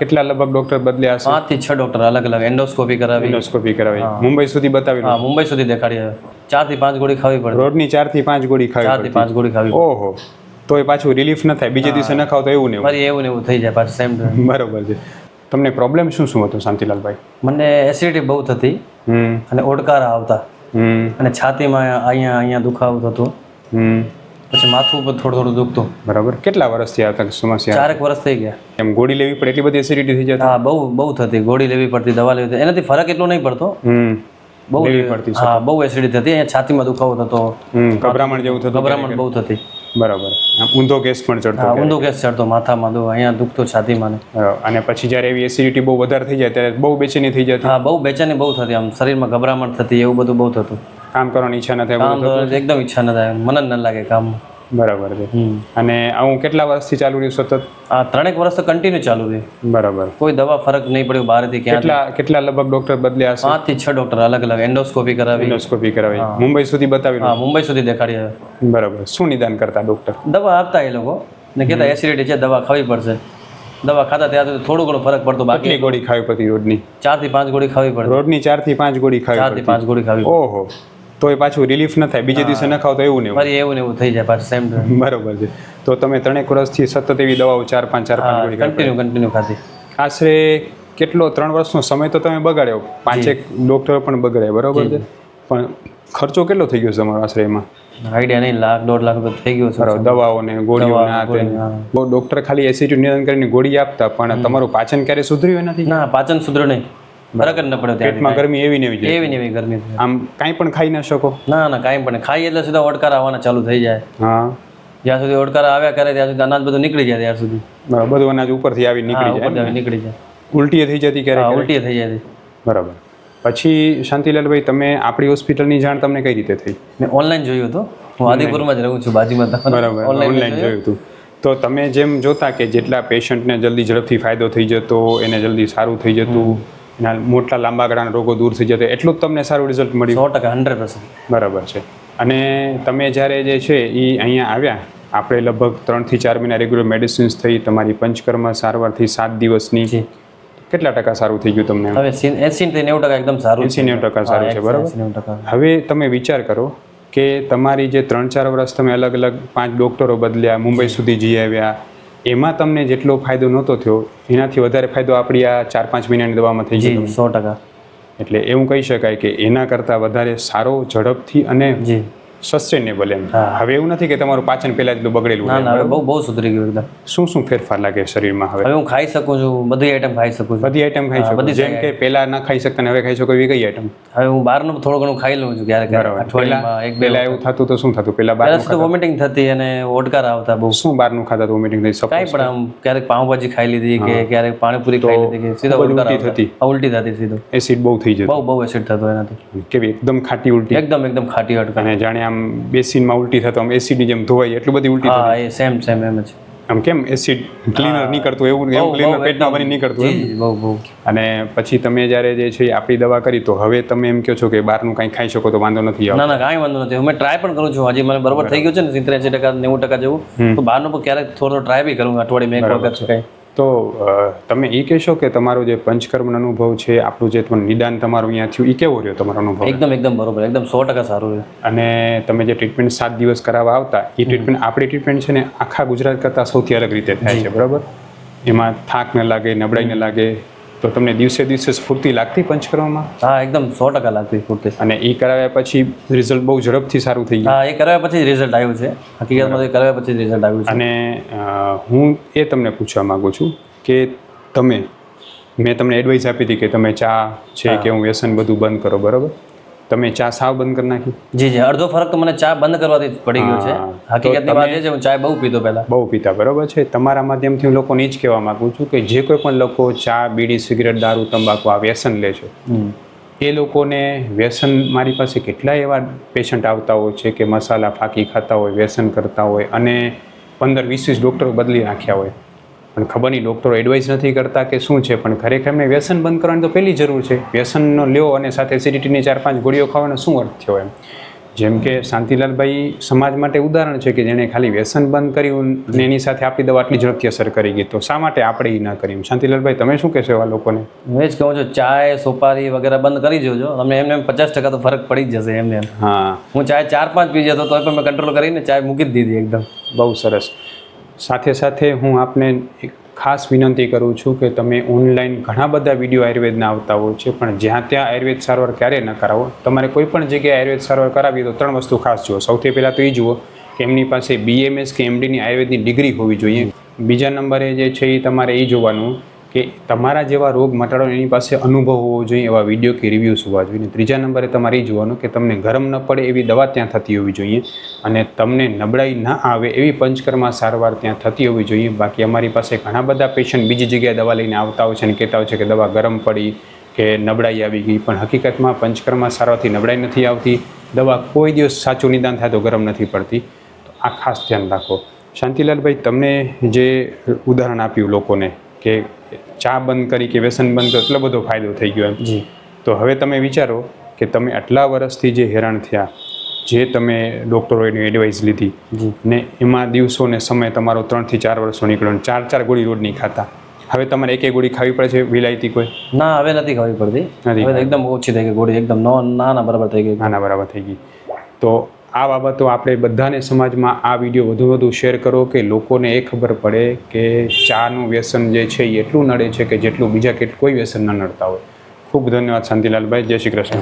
કેટલા લગભગ ડોક્ટર બદલ્યા હશે? પાંચથી છ ડોક્ટર અલગ અલગ એન્ડોસ્કોપી કરાવી. એન્ડોસ્કોપી કરાવી. મુંબઈ સુધી બતાવી હા મુંબઈ સુધી દેખાડી આવે ચારથી પાંચ ગોળી ખાવી પડે. રોડની ચારથી પાંચ ગોળી ખાવી ચારથી પાંચ ગોળી ખાવી ઓહો. તો એ પાછું રિલીફ ન થાય. બીજે દિવસે ન ખાવ તો એવું ને એવું. ફરી એવું ને એવું થઈ જાય પાછું સેમ બરોબર છે. તમને પ્રોબ્લેમ શું શું હતો શાંતિલાલભાઈ? મને એસિડિટી બહુ થતી. અને ઓડકારા આવતા. અને છાતીમાં અહીંયા અહીંયા દુખાવો થતો. પછી માથું ઉપર થોડું થોડું દુખતું. બરાબર. કેટલા વર્ષથી આ સમસ્યા? ચારેક વર્ષ થઈ ગયા. એમ ગોળી લેવી પડે એટલી બધી એસિડિટી થઈ જતી? હા બહુ બહુ થતી. ગોળી લેવી પડતી દવા લેવી પડતી. એનાથી ફરક એટલો નહીં પડતો. બહુ લેવી પડતી હા બહુ એસિડિટી થતી. અહીંયા છાતીમાં દુખાવો થતો. હમ ગભરામણ જેવું થતું ગભરામણ બહુ થતી. બરાબર. ઊંધો કેસ પણ ચડતો ઊંધો કેસ ચડતો માથામાં દો અહીંયા દુખતો છાતીમાં ને. અને પછી જ્યારે એવી એસિડિટી બહુ વધારે થઈ જાય ત્યારે બહુ બેચેની થઈ જતી. હા બહુ બેચેની બહુ થતી. આમ શરીરમાં ગભરામણ થતી એવું બધું બહુ થતું. કામ કરવાની ઈચ્છા નથી કામ એકદમ ઈચ્છા ન થાય મને ન લાગે કામ. બરાબર છે. અને આવું કેટલા વર્ષથી ચાલુ રહ્યું સતત? આ ત્રણેક વર્ષ તો કન્ટિન્યુ ચાલુ રહ્યું બરાબર. કોઈ દવા ફરક નહીં પડ્યો બહારથી થી કેટલા કેટલા લગભગ ડોક્ટર બદલ્યા હશે? પાંચથી છ ડોક્ટર અલગ અલગ એન્ડોસ્કોપી કરાવી. એન્ડોસ્કોપી કરાવી. મુંબઈ સુધી બતાવી હા મુંબઈ સુધી દેખાડી આવે. બરાબર. શું નિદાન કરતા ડોક્ટર? દવા આપતા એ લોકો. ને કહેતા એસિડિટી છે દવા ખાવી પડશે. દવા ખાતા ત્યાં સુધી થોડું ઘણો ફરક પડતો બાકી. ગોળી ખાવી પડતી રોજની? ચારથી પાંચ ગોળી ખાવી પડે રોજની ચારથી પાંચ ગોળી ચાર ખાવી થી પાંચ ગોળી ખાવી પડતી ઓહો. તો એ પાછું રિલીફ ન થાય. બીજે દિવસે ન ખાવ તો એવું ને ફરી એવું ને એવું થઈ જાય પાછું સેમ બરાબર છે. તો તમે ત્રણેક વર્ષથી સતત એવી દવાઓ ચાર પાંચ ચાર પાંચ કન્ટિન્યુ કન્ટિન્યુ ખાતી આશરે કેટલો ત્રણ વર્ષનો સમય તો તમે બગાડ્યો. પાંચેક ડોક્ટરો પણ બગાડ્યા બરોબર છે? પણ ખર્ચો કેટલો થઈ ગયો છે તમારો આશરે એમાં? આઈડિયા નહીં લાખ દોઢ લાખ રૂપિયા થઈ ગયો છે. દવાઓ ગોળીઓ ને આ તે. ગોળી, હા. બહુ ડોક્ટર ખાલી એસિડ નિદાન કરીને ગોળી આપતા પણ તમારું પાચન ક્યારે સુધર્યું નથી ના પાચન સુધર નહીં. જ ન પડ્યો પેટમાં ગરમી એવી ને એવી એવી ને એવી ગરમી આમ કાંઈ પણ ખાઈ ન શકો. ના ના કાંઈ પણ ખાઈ એટલે સુધી ઓડકાર આવવાના ચાલુ થઈ જાય. હા. જ્યાં સુધી ઓડકાર આવ્યા કરે ત્યાં સુધી અનાજ બધું નીકળી જાય ત્યાં સુધી. બધું અનાજ ઉપરથી આવી નીકળી જાય નીકળી જાય. ઉલટી થઈ જતી ક્યારે ઉલટી થઈ જાય બરાબર. પછી શાંતિલાલભાઈ તમે આપણી હોસ્પિટલની જાણ તમને કઈ રીતે થઈ? મેં ઓનલાઈન જોયું હતું. હું આદિપુરમાં જ રહું છું બાજુમાં બરાબર ઓનલાઈન જોયું? હતું. તો તમે જેમ જોતા કે જેટલા પેશન્ટને જલ્દી ઝડપથી ફાયદો થઈ જતો એને જલ્દી સારું થઈ જતું એના મોટા લાંબા ગાળાના રોગો દૂર થઈ જતા એટલું જ તમને સારું રિઝલ્ટ મળ્યું. સો ટકા હંડ્રેડ પર્સન્ટ બરાબર છે. અને તમે જ્યારે જે છે એ અહીંયા આવ્યા આપણે લગભગ ત્રણથી ચાર મહિના રેગ્યુલર મેડિસિન્સ થઈ તમારી પંચકર્મ સારવારથી સાત દિવસની. કેટલા ટકા સારું થઈ ગયું તમને? હવે એસી થી નેવું ટકા એકદમ સારું એસી નેવું ટકા સારું છે બરાબર? હવે તમે વિચાર કરો કે તમારી જે ત્રણ ચાર વર્ષ તમે અલગ અલગ પાંચ ડોક્ટરો બદલ્યા મુંબઈ સુધી જઈ આવ્યા એમાં તમને જેટલો ફાયદો નહોતો થયો એનાથી વધારે ફાયદો આપણી આ ચાર પાંચ મહિનાની દવામાં થઈ ગયો સો ટકા. એટલે એવું કહી શકાય કે એના કરતાં વધારે સારો ઝડપથી અને સસ્ટેનેબલ એમ. હવે એવું નથી કે તમારું પાચન પહેલા જેટલું બગડેલું ના ના હવે બહુ બહુ સુધરી ગયું એકદમ. શું શું ફેરફાર લાગે શરીરમાં હવે? હવે હું ખાઈ શકું છું બધી આઈટમ ખાઈ શકું છું. બધી આઈટમ ખાઈ શકું. બધી જેમ કે પહેલા ના ખાઈ શકતા હવે ખાઈ શકો એવી કઈ આઈટમ હવે હું બહારનું થોડું ઘણું ખાઈ લઉં છું ક્યારેક અઠવાડિયામાં એક પહેલા એવું થતું તો શું થતું? પહેલા બહાર તો વોમિટિંગ થતી અને ઓડકાર આવતા બહુ. શું બહારનું ખાતા તો વોમિટિંગ થઈ કાંઈ પણ આમ ક્યારેક પાઉંભાજી ખાઈ લીધી કે ક્યારેક પાણીપુરી ખાઈ લીધી કે સીધા ઉલટી થતી. ઉલટી થતી સીધો. એસિડ બહુ થઈ જતો. બહુ બહુ એસિડ થતો એનાથી. કેવી? એકદમ ખાટી ઉલટી. એકદમ એકદમ ખાટી અટકાને જાણે આમ બેસીનમાં ઉલટી થતો આમ એસિડની જેમ ધોવાય એટલું બધી ઉલટી હા એ સેમ સેમ એમ જ. આમ કેમ એસિડ ક્લીનર નહીં કરતું એવું એવું ક્લીનર પેટમાં ભરી નહીં કરતું? બહુ બહુ. અને પછી તમે જ્યારે જે છે આપણી દવા કરી તો હવે તમે એમ કહો છો કે બહારનું કાંઈ ખાઈ શકો તો વાંધો નથી ના ના કાંઈ વાંધો નથી. હું ટ્રાય પણ કરું છું. હજી મને બરોબર થઈ ગયું છે ને સિત્તેર ટકા નેવું ટકા જેવું. તો બહારનું પણ ક્યારેક થોડો ટ્રાય બી કરું અઠવાડિયે એક વખત કંઈ. તો તમે એ કહેશો કે તમારો જે પંચકર્મનો અનુભવ છે આપણું જે તમને નિદાન તમારું અહીંયા થયું એ કેવો રહ્યો તમારો અનુભવ? એકદમ એકદમ બરોબર એકદમ સો ટકા સારું રહ્યું. અને તમે જે ટ્રીટમેન્ટ સાત દિવસ કરાવવા આવતા એ ટ્રીટમેન્ટ આપણી ટ્રીટમેન્ટ છે ને આખા ગુજરાત કરતાં સૌથી અલગ રીતે થાય છે બરાબર? એમાં થાક ન લાગે નબળાઈ ન લાગે તો તમને દિવસે દિવસે સ્ફૂર્તિ લાગતી પંચકર્મમાં? હા એકદમ સો ટકા લાગતી સ્ફૂર્તિ. અને એ કરાવ્યા પછી રિઝલ્ટ બહુ ઝડપથી સારું થઈ ગયું? હા એ કરાવ્યા પછી રિઝલ્ટ આવ્યું છે. હકીકતમાં એ કરાવ્યા પછી રિઝલ્ટ આવ્યું છે. અને હું એ તમને પૂછવા માગું છું કે તમે મેં તમને એડવાઇસ આપી હતી કે તમે ચા છે કે હું વ્યસન બધું બંધ કરો બરાબર? તમે ચા સાવ બંધ કરી નાખી? જી જી અડધો ફરક તો મને ચા બંધ કરવાથી પડી ગયો છે. હકીકતની વાત એ છે હું ચા બહુ પીતો પહેલા. બહુ પીતા બરાબર છે? તમારા માધ્યમથી હું લોકોને જ કહેવા માગું છું કે જે કોઈ પણ લોકો ચા બીડી સિગરેટ દારૂ તંબાકુ આ વ્યસન લે છે એ લોકોને વ્યસન મારી પાસે કેટલાય એવા પેશન્ટ આવતા હોય છે કે મસાલા ફાંકી ખાતા હોય વ્યસન કરતા હોય અને પંદર વીસ વીસ ડૉક્ટરો બદલી નાખ્યા હોય. પણ ખબર નહીં ડૉક્ટરો એડવાઇસ નથી કરતા કે શું છે પણ ખરેખર એમને વ્યસન બંધ કરવાની તો પહેલી જરૂર છે. વ્યસનનો લ્યો અને સાથે એસિડિટીની ચાર પાંચ ગોળીઓ ખાવાનો શું અર્થ થયો એમ? જેમ કે શાંતિલાલભાઈ સમાજ માટે ઉદાહરણ છે કે જેણે ખાલી વ્યસન બંધ કર્યું અને એની સાથે આપણી દવા આટલી ઝડપથી અસર કરી ગઈ. તો શા માટે આપણે એ ના કરીએ શાંતિલાલભાઈ તમે શું કહેશો એવા લોકોને? હું એ જ કહું છું ચાય સોપારી વગેરે બંધ કરી જોજો તમને એમને પચાસ ટકા તો ફરક પડી જ જશે એમને હા. હું ચાય ચાર પાંચ પી જતો તો પણ મેં કંટ્રોલ કરીને ચાય મૂકી જ દીધી એકદમ. બહુ સરસ. સાથે સાથે હું આપને એક ખાસ વિનંતી કરું છું કે તમે ઓનલાઈન ઘણા બધા વીડિયો આયુર્વેદના આવતા હોય છે, પણ જ્યાં ત્યાં આયુર્વેદ સારવાર ક્યારેય ન કરાવો. તમારે કોઈ પણ જગ્યાએ આયુર્વેદ સારવાર કરાવી તો ત્રણ વસ્તુ ખાસ જુઓ. સૌથી પહેલાં તો એ જુઓ કે એમની પાસે બીએમએસ કે એમડીની આયુર્વેદની ડિગ્રી હોવી જોઈએ. બીજા નંબરે જે છે એ તમારે એ જોવાનું કે તમારા જેવા રોગ મટાડો, એની પાસે અનુભવ હોવો જોઈએ એવા વીડિયો કે રિવ્યૂઝ હોવા જોઈએ. ત્રીજા નંબરે તમારે એ જોવાનું કે તમને ગરમ ન પડે એવી દવા ત્યાં થતી હોવી જોઈએ અને તમને નબળાઈ ન આવે એવી પંચકર્મા સારવાર ત્યાં થતી હોવી જોઈએ. બાકી અમારી પાસે ઘણા બધા પેશન્ટ બીજી જગ્યાએ દવા લઈને આવતા હોય છે અને કહેતા હોય છે કે દવા ગરમ પડી કે નબળાઈ આવી ગઈ. પણ હકીકતમાં પંચકર્મા સારવારથી નબળાઈ નથી આવતી. દવા કોઈ દિવસ સાચું નિદાન થાય તો ગરમ નથી પડતી. તો આ ખાસ ધ્યાન રાખો. શાંતિલાલભાઈ, તમને જે ઉદાહરણ આપ્યું લોકોને કે ચા બંધ કરી કે વ્યસન બંધ કરો એટલો બધો ફાયદો થઈ ગયો એમ. જી. તો હવે તમે વિચારો કે તમે આટલા વર્ષથી જે હેરાન થયા જે તમે ડૉક્ટરોની એડવાઇસ લીધી ને એમાં દિવસો ને સમય તમારો ત્રણથી ચાર વર્ષો નીકળ્યો ચાર ચાર ગોળી રોજ નહીં ખાતા. હવે તમારે એક એક ગોળી ખાવી પડે છે વિલાયતી કોઈ? ના હવે નથી ખાવી પડતી. નથી. હવે એકદમ ઓછી થઈ ગઈ ગોળી એકદમ નો ના ના બરાબર થઈ ગઈ. નાના બરાબર થઈ ગઈ. તો આ બાબતો આપણે બધાને સમાજમાં આ વીડિયો વધુ વધુ શેર કરો કે લોકોને એ ખબર પડે કે ચાનું વ્યસન જે છે એ એટલું નડે છે કે જેટલું બીજા કે કોઈ વ્યસન ન નડતા હોય. ખૂબ ધન્યવાદ શાંતિલાલભાઈ. જય શ્રી કૃષ્ણ.